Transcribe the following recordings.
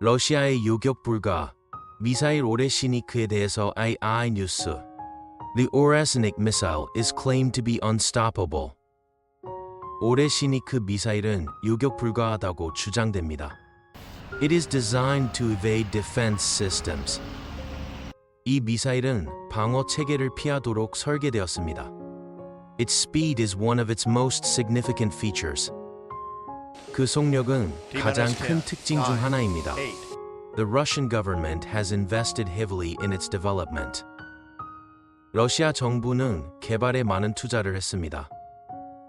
러시아의 요격 불가, 미사일 오레시니크에 대해서 AI 뉴스. The Oresnik missile is claimed to be unstoppable. 오레시니크 미사일은 요격 불가하다고 주장됩니다. It is designed to evade defense systems. 이 미사일은 방어 체계를 피하도록 설계되었습니다. Its speed is one of its most significant features. 그 속력은 가장 큰 특징 중 하나입니다. The Russian government has invested heavily in its development. 러시아 정부는 개발에 많은 투자를 했습니다.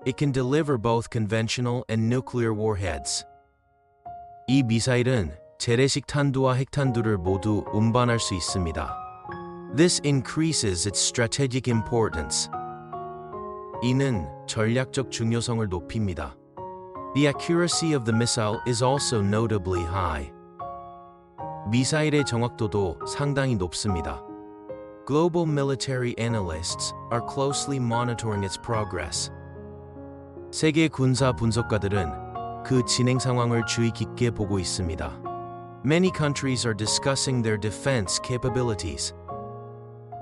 It can deliver both conventional and nuclear warheads. 이 미사일은 재래식 탄두와 핵탄두를 모두 운반할 수 있습니다. This increases its strategic importance. 이는 전략적 중요성을 높입니다. The accuracy of the missile is also notably high. 미사일의 정확도도 상당히 높습니다. Global military analysts are closely monitoring its progress. 세계 군사 분석가들은 그 진행 상황을 주의 깊게 보고 있습니다. Many countries are discussing their defense capabilities.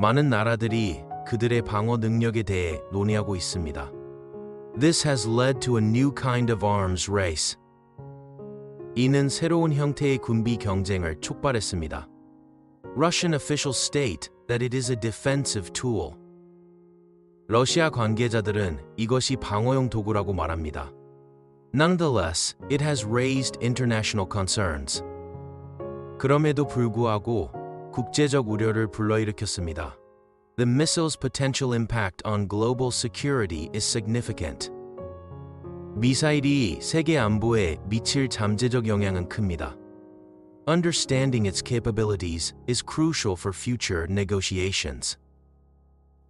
많은 나라들이 그들의 방어 능력에 대해 논의하고 있습니다. This has led to a new kind of arms race. 이는 새로운 형태의 군비 경쟁을 촉발했습니다. Russian officials state that it is a defensive tool. 러시아 관계자들은 이것이 방어용 도구라고 말합니다. Nonetheless, it has raised international concerns. 그럼에도 불구하고 국제적 우려를 불러일으켰습니다. The missile's potential impact on global security is significant. 미사일이 세계 안보에 미칠 잠재적 영향은 큽니다. Understanding its capabilities is crucial for future negotiations.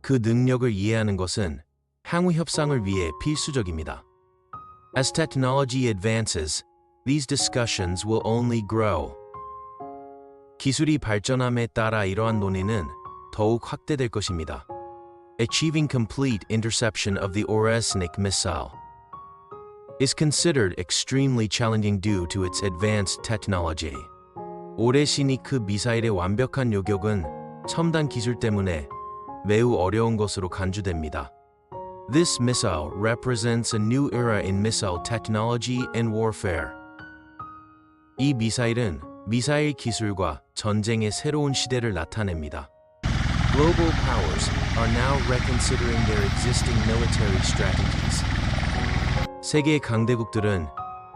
그 능력을 이해하는 것은 향후 협상을 위해 필수적입니다. As technology advances, these discussions will only grow. 기술이 발전함에 따라 이러한 논의는 더욱 확대될 것입니다. Achieving complete interception of the Oresnik missile is considered extremely challenging due to its advanced technology. 오레시니크 미사일의 완벽한 요격은 첨단 기술 때문에 매우 어려운 것으로 간주됩니다. This missile represents a new era in missile technology and warfare. 이 미사일은 미사일 기술과 전쟁의 새로운 시대를 나타냅니다. Global powers are now reconsidering their existing military strategies. 세계 강대국들은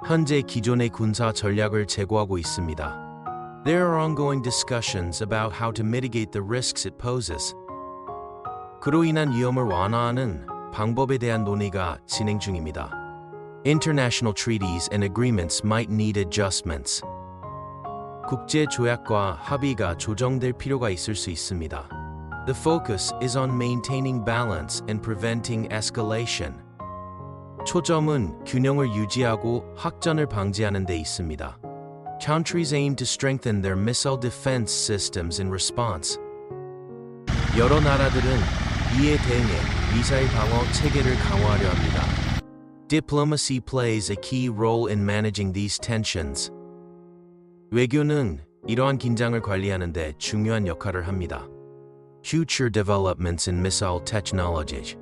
현재 기존의 군사 전략을 제고하고 있습니다. There are ongoing discussions about how to mitigate the risks it poses. 그로 인한 위험을 완화하는 방법에 대한 논의가 진행 중입니다. International treaties and agreements might need adjustments. 국제 조약과 합의가 조정될 필요가 있을 수 있습니다. The focus is on maintaining balance and preventing escalation. 초점은 균형을 유지하고 확전을 방지하는 데 있습니다. Countries aim to strengthen their missile defense systems in response. 여러 나라들은 이에 대응해 미사일 방어 체계를 강화하려 합니다. Diplomacy plays a key role in managing these tensions. 외교는 이러한 긴장을 관리하는 데 중요한 역할을 합니다. Future developments in missile technology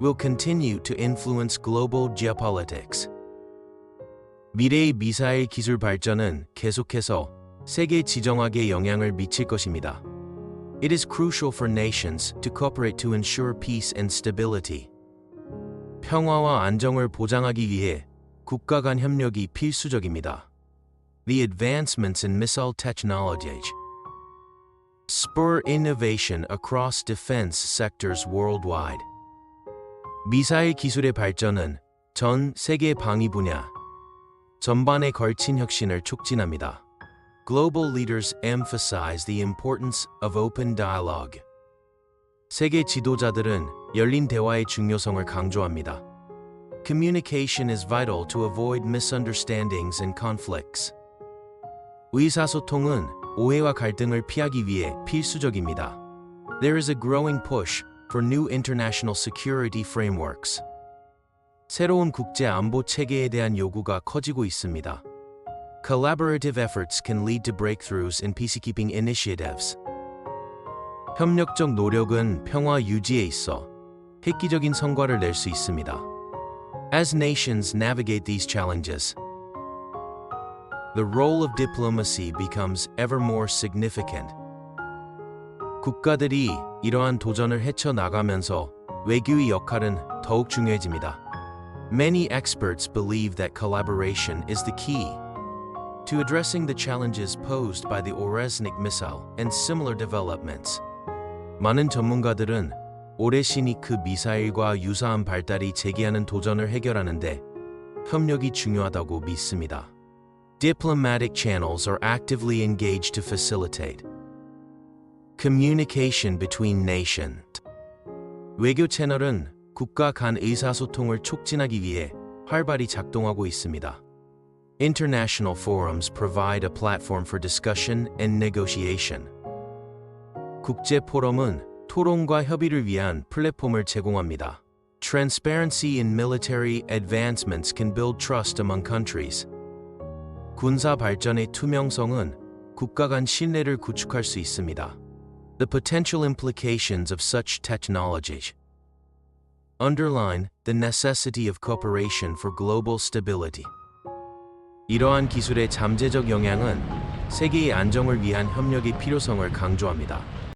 will continue to influence global geopolitics. 미래의 미사일 기술 발전은 계속해서 세계 지정학에 영향을 미칠 것입니다. It is crucial for nations to cooperate to ensure peace and stability. 평화와 안정을 보장하기 위해 국가 간 협력이 필수적입니다. The advancements in missile technology spur innovation across defense sectors worldwide. 미사일 기술의 발전은 전 세계 방위 분야 전반에 걸친 혁신을 촉진합니다. Global leaders emphasize the importance of open dialogue. 세계 지도자들은 열린 대화의 중요성을 강조합니다. Communication is vital to avoid misunderstandings and conflicts. 의사소통은 오해와 갈등을 피하기 위해 필수적입니다. There is a growing push for new international security frameworks. 새로운 국제 안보 체계에 대한 요구가 커지고 있습니다. Collaborative efforts can lead to breakthroughs in peacekeeping initiatives. 협력적 노력은 평화 유지에 있어 획기적인 성과를 낼 수 있습니다. As nations navigate these challenges, the role of diplomacy becomes ever more significant. 국가들이 이러한 도전을 헤쳐나가면서 외교의 역할은 더욱 중요해집니다. Many experts believe that collaboration is the key to addressing the challenges posed by the Oresnik missile and similar developments. 많은 전문가들은 오레시니크 미사일과 유사한 발달이 제기하는 도전을 해결하는데 협력이 중요하다고 믿습니다. Diplomatic channels are actively engaged to facilitate communication between nations. 외교 채널은 국가 간 의사소통을 촉진하기 위해 활발히 작동하고 있습니다. International forums provide a platform for discussion and negotiation. 국제 포럼은 토론과 협의를 위한 플랫폼을 제공합니다. Transparency in military advancements can build trust among countries. 군사 발전의 투명성은 국가 간 신뢰를 구축할 수 있습니다. The potential implications of such technologies underline the necessity of cooperation for global stability. 이러한 기술의 잠재적 영향은 세계의 안정을 위한 협력의 필요성을 강조합니다.